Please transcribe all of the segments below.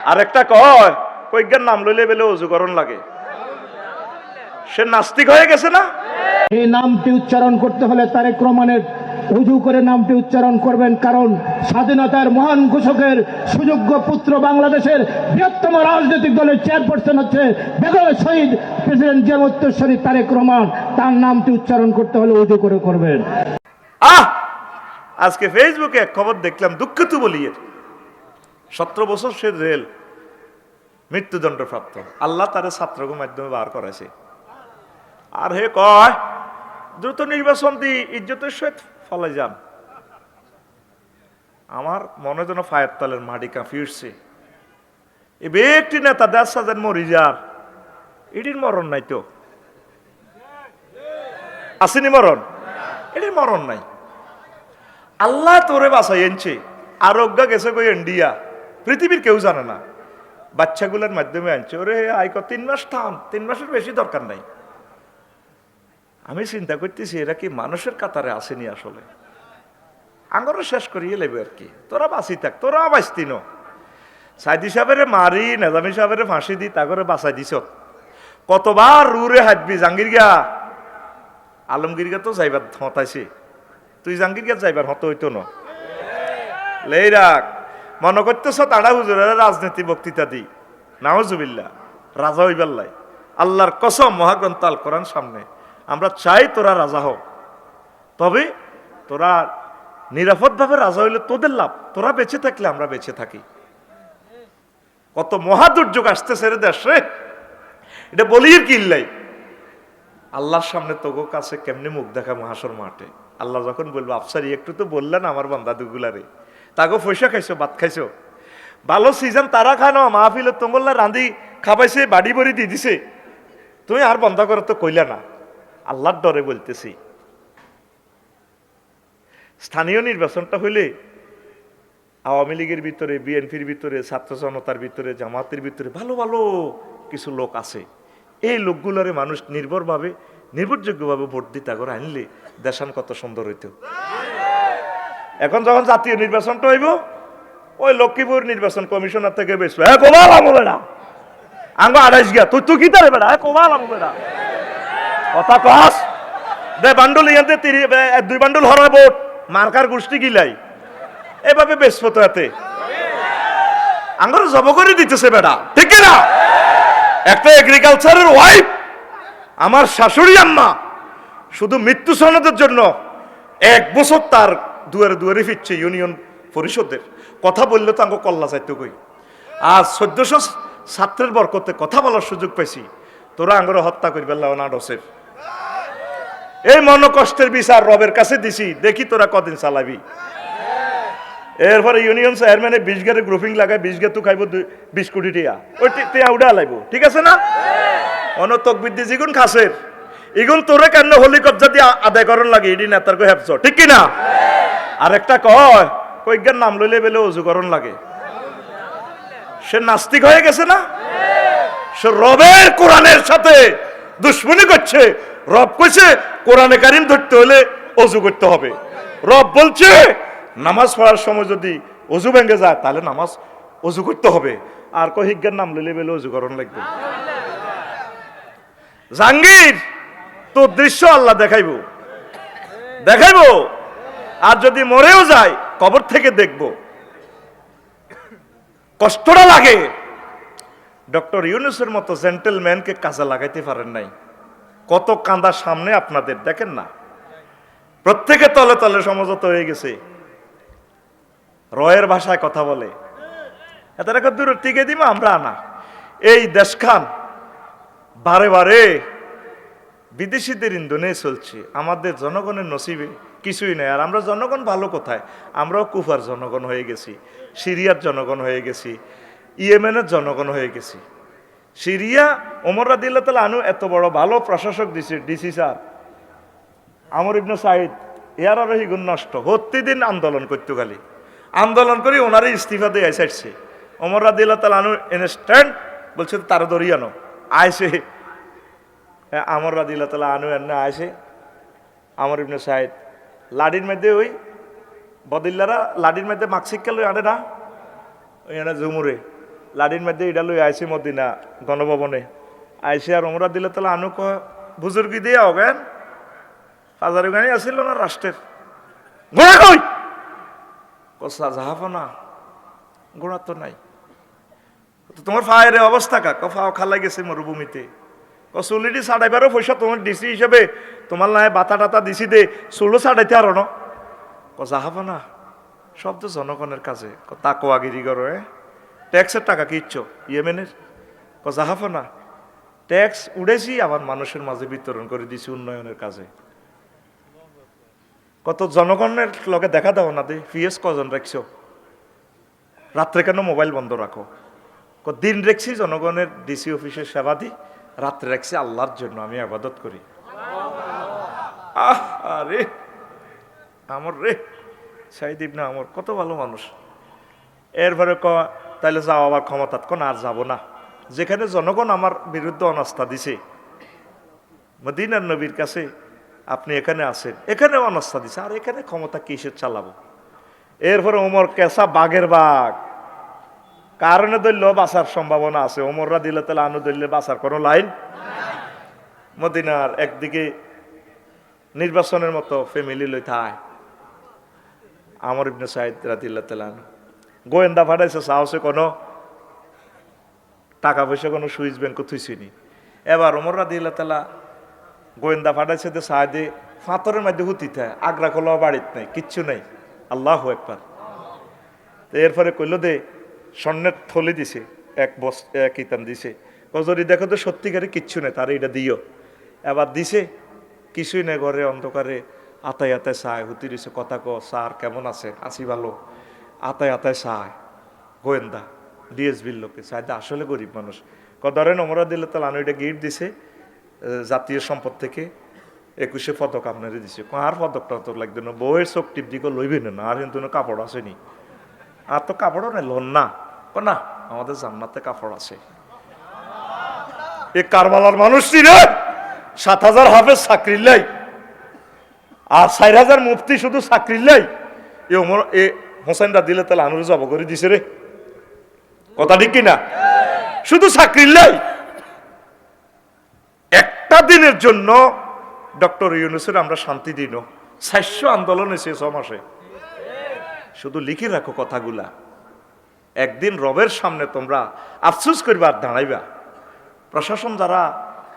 আর একটা কয় কইজ্ঞান নাম লইলে বেলে অজুকরণ লাগে। সে নাস্তিক হয়ে গেছে না? এই নামটি উচ্চারণ করতে হলে তারেক রহমানের উজু করে নামটি উচ্চারণ করবেন কারণ স্বাধীনতার মহান ঘোষকের সুযোগ্য পুত্র বাংলাদেশের বৃহত্তম রাজনৈতিক দলের চেয়ারপারসন হচ্ছে বেগম শহীদ প্রেসিডেন্ট জিয়া উত্তরস্বরী তারেক রহমান। তার নামটি উচ্চারণ করতে হলে উজু করে করবেন। আহ! আজকে ফেসবুকে এক খবর দেখলাম দুঃখিত বলিয়ে সতেরো বছর সে রেল মৃত্যুদণ্ড প্রাপ্ত। আল্লাহ তার ছাত্রকে মাধ্যমে বার করেছে আর হে কয়, দ্রুত নির্বাচন দি, ইজ্জতের সহিত ফলে যান। আমার মনে যেন ফায়ার তলের মাটি কাঁপি উঠছে। এ ব্যক্তি নেতা দেশ সাজেন মরি যার, এটির মরণ নাই তো। আসেনি মরণ? এটির মরণ নাই। আল্লাহ তোরে বাসাই এনছে আরোগ্য গেছে কই ইন্ডিয়া। পৃথিবীর কেউ জানে না। বাচ্চাগুলোর মাধ্যমে আনছে। ওরে আইক তিন মাস থাম, তিন মাসের বেশি দরকার নাই। আমি চিন্তা করতেছি, এরা কি মানুষের কাতারে আসেনি আসলে? আঙ্গরও শেষ করিয়ে লেবে আর কি। তোরা বাঁচি থাক তোরা বাঁচতি ন। সাইদি সাহেবের মারি, নেজামি সাহেবের ফাঁসি দি তা করে বাঁচাই দিছ। কতবার রুরে হাঁটবি জাঙ্গির গা আলমগীর গা তো যাইবার হতাইছে। তুই জাঙ্গির গা যাইবার হত হইতো ন। লেই রাখ মনে করতেছ তাড়া হুজুরের রাজনীতি বক্তৃতা দি নাওজুবিল্লা রাজা হইবার লাই। আল্লাহর কসম, মহাগ্রন্থ আল কোরআন সামনে। আমরা চাই তোরা রাজা হোক তবে তোরা নিরাপদভাবে রাজা হইলে তোদের লাভ। তোরা বেঁচে থাকলে আমরা বেঁচে থাকি। কত মহা দুর্যোগ আসতেছে রে দেশে এটা বলির কিল্লাই আল্লাহর সামনে তোগো কাছে কেমনি মুখ দেখা মহাসর মাঠে? আল্লাহ যখন বলব, আফসারি, একটু তো বললেন আমার বান্দা দুগুলারে। তাগো পয়সা খাইছো, ভাত খাইছো। ভালো সিজন তারা খা খানো মাহফিলে তোমল্লা রান্ধি খাবাইছে বাড়ি বড়ি দিয়ে দিছে। তুমি আর বন্ধ করো তো কইলা না। আল্লাহর ডরে বলতেছি। স্থানীয় নির্বাচনটা হইলে আওয়ামী লীগের ভিতরে, বিএনপির ভিতরে, ছাত্র জনতার ভিতরে, জামাতের ভিতরে ভালো ভালো কিছু লোক আছে। এই লোকগুলোরে মানুষ নির্ভরভাবে, নির্ভরযোগ্যভাবে ভোট দিতে করে আনলে দেশান কত সুন্দর হইতো। এখন যখন জাতীয় নির্বাচনটা হইব, ওই লক্ষ্মীপুর নির্বাচন কমিশনার থেকে বেশ হ্যাঁ কোমাল আমলে না। আঙ্গ আড়াইশ গিয়া। তুই তুই কি তারে বেড়া? হ্যাঁ কোমাল আমলে না। কথা কস। দে বান্ডুল ইয়াতে তিরি দুই বান্ডুল হরার ভোট। মার্কার গোষ্ঠী গিলাই। এভাবে বেসপত হাতে আঙ্গর জব করে দিতেছে বেড়া। ঠিক না? একটা এগ্রিকালচারের ওয়াইফ আমার শাশুড়ি আম্মা, শুধু মৃত্যু সনদের জন্য এক বছর তার দুয়ারে দুয়ারে ফিরছে ইউনিয়ন পরিষদের। কথা বললে তো আঙ্গ কল্লা চাইতে কই। আর চোদ্দশো ছাত্রের বরকতে কথা বলার সুযোগ পাইছি। তোরা আঙ্গর হত্যা করবে না এই মন কষ্টের বিচার রবের কাছে দিছি, দেখি তোরা কদিন চালাবি। এরপরে ইউনিয়ন চেয়ারম্যানে বিশ গাড়ি গ্রুপিং লাগায় বিশ গেতু খাইব দুই- বিশ কোটি টিয়া। ওই টিয়া উড়া লাইব। ঠিক আছে না? অন বৃদ্ধি জিগুন খাসের। ইগুন তোরে কেন হলি কবজা দিয়ে আদায় করন লাগে ইডি নেতার হেফজ ঠিক কি না? আর একটা কয়, কইজ্ঞান নাম লইলে বেলে অজু করণ লাগে। সে নাস্তিক হয়ে গেছে না? সে রবের কোরআনের সাথে দুশ্মনী করছে। রব কইছে, কোরআনে কারিম ধরতে হলে অজু করতে হবে। রব বলছে, নামাজ পড়ার সময় যদি অজু ভেঙে যায়, তাহলে নামাজ অজু করতে হবে। আর কহিজ্ঞার নাম লইলে বেলে অজু করণ লাগবে। জাহাঙ্গীর তো দৃশ্য আল্লাহ দেখাইব। দেখাইব? আর যদি মরেও যায়, কবর থেকে দেখব। কষ্টটা লাগে। ডক্টর ইউনুসের মতো জেন্টেলম্যানকে কাজে লাগাইতে পারেন নাই। কত কান্দা সামনে আপনাদের, দেখেন না? প্রত্যেকে তলে তলে সমঝোতা হয়ে গেছে। রয়ের ভাষায় কথা বলে। এত দূর টিকে দিব আমরা না। এই দেশখান বারে বারে বিদেশিদের ইন্ধনে চলছে। আমাদের জনগণের নসিবে কিছুই নেই। আর আমরা জনগণ ভালো কোথায়? আমরাও কুফার জনগণ হয়ে গেছি সিরিয়ার জনগণ হয়ে গেছি ইয়েমেনের জনগণ হয়ে গেছি। সিরিয়া ওমর রাদিল্লা তালা আনু এত বড় ভালো প্রশাসক দিছে ডিসি স্যার। আমর ইবনে সাইদ আরও হিগুন নষ্ট প্রতিদিন আন্দোলন করতো খালি। আন্দোলন করে ওনারই ইস্তিফা দিয়ে এসেছে ওমর রাদিল্লা তালা আনু ইনস্ট্যান্ট বলছে তারা দরিয়ানো আইসে হ্যাঁ, আমর রাদিল্লা তালা আনু এনে আইসে আমর ইবনে সাইদ লাডির মধ্যে ওই বদিল্লারা লাডির মধ্যে মাকসিক্কা লই আনে না? ওই আনে ঝুমুরে লাডির মধ্যে এটা লই আইসি মদিনা গণভবনে। আইসি আর ওমরা দিলে তাহলে আনু ক বুজুর্গি দিয়ে হবেন হাজার গাড়ি আসিল না রাষ্ট্রের? গোড়া কই? কসা যাহাব না গোড়া তো নাই। তোমার ফায়ের অবস্থা কা ক ফাও খালাই গেছে মরুভূমিতে। চুলিটি সাড়াইবারও পয়সা তোমার ডিসি হিসেবে। তোমার নাই বাতা টাতা দিছি দে, চুলো সাড়াইতে আরও ন। ক যাহাব না, সব তো জনগণের কাছে ক তাকোয়াগিরি করো, এ। ট্যাক্সের টাকা কি ইচ্ছ? ইয়েমেনের? ক যাহাব না, ট্যাক্স উড়েছি, আবার মানুষের মাঝে বিতরণ করে দিছি উন্নয়নের কাজে। কত জনগণের লগে দেখা দাও না দে, ফিএস কজন রাখছো? রাত্রে কেন মোবাইল বন্ধ রাখো? দিন রেখছি জনগণের ডিসি অফিসের সেবা দিই রাত্রে রাখছি আল্লাহর জন্য, আমি আবাদত করি। আহ আরে আমার রে সাইদিব না আমার, কত ভালো মানুষ। এরপরে ক, তাইলে যাও আবার ক্ষমতাত কোন আর যাব না। যেখানে জনগণ আমার বিরুদ্ধে অনাস্থা দিছে, মদিনার নবীর কাছে আপনি এখানে আছেন এখানে অনাস্থা দিছে, আর এখানে ক্ষমতা কিসের চালাবো? এরপরে ওমর কেসা বাঘের বাঘ। কারণে দলীয় বাঁচার সম্ভাবনা আছে। ওমররা দিলে তাহলে আনু দলীয় বাঁচার কোনো লাইন মদিনার একদিকে নির্বাচনের মতো ফ্যামিলি লই থায়। আমর ইবনে সাইদ রাদিল্লাহ তালান গোয়েন্দা ফাটাইছে, সাহসে কোনো টাকা পয়সা, কোনো সুইচ ব্যাংক থুইছিনি এবার ওমর রাদিল্লাহ তালা গোয়েন্দা ফাটাইছে তো সাহায্যে ফাতরের মধ্যে হুতিতে আগ্রা খোলা বাড়িত নাই, কিচ্ছু নাই। আল্লাহ একবার এরপরে কইল দে স্বর্ণের থলি দিছে, এক বস, এক ইতান দিছে। কজরি, দেখো তো সত্যিকারে কিচ্ছু নেই, তার এটা দিও। এবার দিছে, কিছুই নেই ঘরে, অন্ধকারে। আতায় আতায় চায়, হুতি দিছে, কথা ক স্যার, কেমন আছে আছি ভালো। আতায় আতায় চায়, গোয়েন্দা ডিএসবির লোকে চায়, দা, আসলে গরিব মানুষ। ক ধরেন ওমরা দিলে তাহলে আনু এটা গিফট দিছে জাতীয় সম্পদ থেকে, একুশে পদক আপনারে দিছে। আর পদকটা তো লাগবে না, বউয়ের চোখ টিপ দিকে লইবে না আর কিন্তু কাপড় আসেনি। আর তো কাপড়ও নাই লোন না না, আমাদের জান্নাতে কাপড় আছে। এ কারবালার মানুষ রে? সাত হাজার হাফেজ চাকরির লাই। আর চার হাজার মুফতি শুধু চাকরির লাই। এ ওমর, এ হোসেনরা দিলে তাহলে আনুরে জব করে দিছে রে। কথা ঠিক কিনা? শুধু চাকরির লাই। একটা দিনের জন্য ডক্টর ইউনুসের আমরা শান্তি দিন সাস্য আন্দোলন এসে ছ মাসে শুধু লিখে রাখো কথাগুলা। একদিন রবের সামনে তোমরা আফসুস করবে আর দাঁড়াইবা। প্রশাসন যারা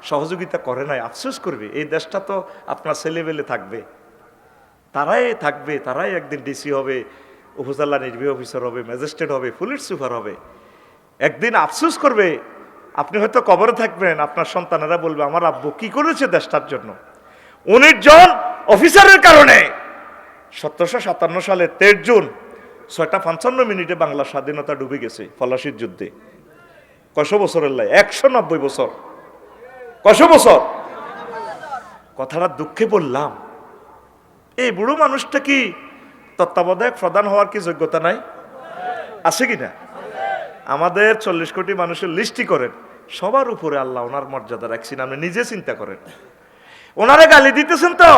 সহযোগিতা করে নাই, আফসুস করবে। এই দেশটা তো আপনার ছেলেবেলে থাকবে। তারাই থাকবে, তারাই একদিন ডিসি হবে, উপজেলা নির্বাহী অফিসার হবে ম্যাজিস্ট্রেট হবে পুলিশ সুপার হবে। একদিন আফসুস করবে, আপনি হয়তো কবরে থাকবেন, আপনার সন্তানেরা বলবে, আমার আব্বু কি করেছে দেশটার জন্য? উনিশ জন অফিসারের কারণে। সতেরোশো সাতান্ন সালে তেইশ জুন ছয়টা পঞ্চান্ন মিনিটে বাংলা স্বাধীনতা ডুবে গেছে ফলাশির যুদ্ধে। কশো বছরের লাই? একশো নব্বই বছর। কশো বছর? কথাটা দুঃখে বললাম। এই বুড়ো মানুষটা কি তত্ত্বাবধায়ক, প্রধান হওয়ার কি যোগ্যতা নাই? আছে কি না? আমাদের চল্লিশ কোটি মানুষের লিস্টি করেন। সবার উপরে আল্লাহ ওনার মর্যাদা রাখছেন, আপনি নিজে চিন্তা করেন। ওনারে গালি দিতেছেন তো?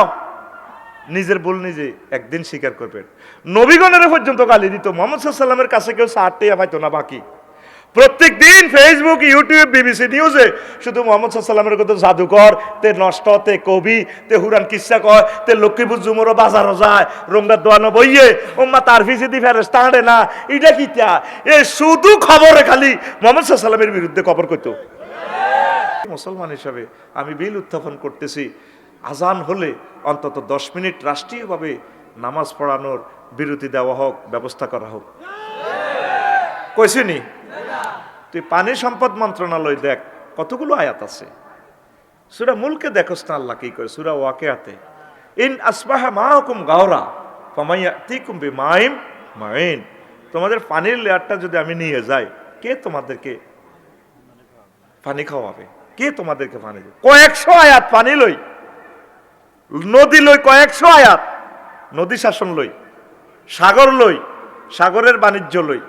নিজের ভুল নিজে একদিন স্বীকার করবেন। নবীগণের পর্যন্ত গালি দিত, মোহাম্মদ সাল্লামের কাছে কেউ সারটে পাইতো না বাকি। প্রত্যেক দিন ফেসবুক ইউটিউব বিবিসি নিউজে শুধু মোহাম্মদ সাল্লামের কথা জাদুকর তে নষ্ট, তে কবি, তে হুরান কিসা কয়, তে লক্ষ্মীপুর জুমরও বাজারও যায় রঙ্গা দোয়ানো বইয়ে ওম্মা তার ফিসি দি ফেরেস তাঁড়ে না, এটা কি তা এ শুধু খবরে খালি মোহাম্মদ সাল্লামের বিরুদ্ধে খবর করতো মুসলমান হিসাবে আমি বিল উত্থাপন করতেছি আজান হলে অন্তত দশ মিনিট রাষ্ট্রীয়ভাবে নামাজ পড়ানোর বিরতি দেওয়া হোক, ব্যবস্থা করা হোক। কইছিনি তুই পানি সম্পদ মন্ত্রণালয় দেখ, কতগুলো আয়াত আছে? সুরা মুলকে দেখোস না আল্লাহ কি করে সুরা ওয়াকে আতে ইন আসবাহা মা হুকুম গাওরা ফমাইয়া তিকুম বি মাইম মাইন। তোমাদের পানির লেয়ারটা যদি আমি নিয়ে যাই, কে তোমাদেরকে পানি খাওয়াবে? কে তোমাদেরকে পানি কয়েকশো আয়াত পানি লই। নদী লই কয়েকশো আয়াত, নদী শাসন লই, সাগর লই, সাগরের বাণিজ্য লই।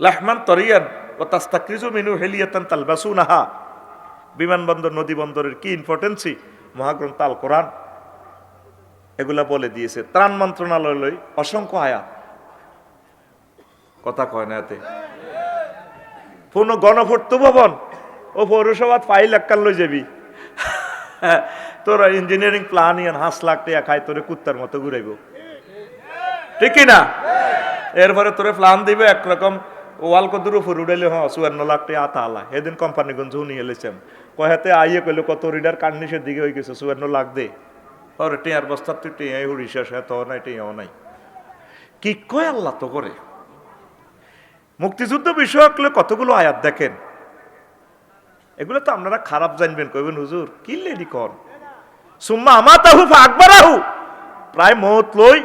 লাহমান তরিয়ান ও তাস্তাকরিজু মিনু হেলিয়াতান তালবাসুনাহা। বিমানবন্দর নদী বন্দরের কি ইম্পর্টেন্সি? মহাগ্রন্থ আল কোরআন। এগুলা বলে দিয়েছে। ত্রাণ মন্ত্রণালয় লই অসংখ্য আয়াত। কথা কয় না এতে। পুনঃ গণভূর্ত ভবন ও পৌরসভাত ফাইল এককাল লই যাবি। তোরা ইঞ্জিনিয়ারিং প্ল্যান ইয়ান হাঁস লাখ টাকা তোরে কুত্তার মতো ঘুরাইব। ঠিক না এরপরে তোরে প্ল্যান দিবে একরকম ওয়াল কদুর উপর উড়াইলে হ্যাঁ চুয়ান্ন লাখ টাকা আতা আলা সেদিন কোম্পানি গঞ্জ নিয়ে এলেছেন। কয়াতে আইয়ে কইলো, কত রিডার কান্নিসের দিকে হয়ে গেছে, চুয়ান্ন লাখ দে। ওরে টিয়ার বস্তার তুই টিয়াই উড়িস এত নাই, টিয়াও নাই। কি কয় আল্লাহ তো করে? মুক্তিযুদ্ধ বিষয়ক কতগুলো আয়াত দেখেন? এগুলো তো আপনারা খারাপ জানবেন, কইবেন, হুজুর, কি লেডি কর সুম্মা আমাতাহু আকবরাহু প্রায় মত লই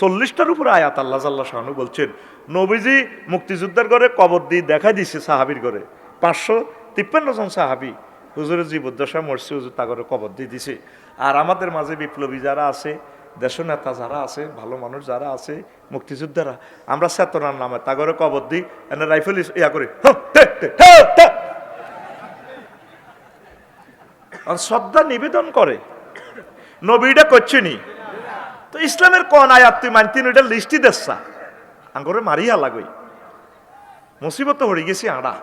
চল্লিশটার উপরে আয়াত আল্লাহ জাল্লাহ শাহানু বলছেন, নবীজি মুক্তিযুদ্ধের ঘরে কবর দিয়ে দেখা দিছে সাহাবির ঘরে। পাঁচশো তিপ্পান্ন জন সাহাবি হুজুরের জীবদ্দশা মরছে, হুজুর তা করে কবর দিয়ে দিছে। আর আমাদের মাঝে বিপ্লবী যারা আছে, দেশনেতা যারা আছে, ভালো মানুষ যারা আছে, মুক্তিযোদ্ধারা, আমরা চেতনার নামে তা করে কবর দিই, এনে রাইফেল ইয়া করি হ্যাঁ, হে, হে, হে, হে। আর শ্রদ্ধা নিবেদন করে। নবীটা করছেনি তো ইসলামের কোন আয়াত তুই মানতিন ওইটা লিস্টি দেশা আঙ্গরে মারিয়া লাগই। মুসিবত হয়ে গেছি আড়া।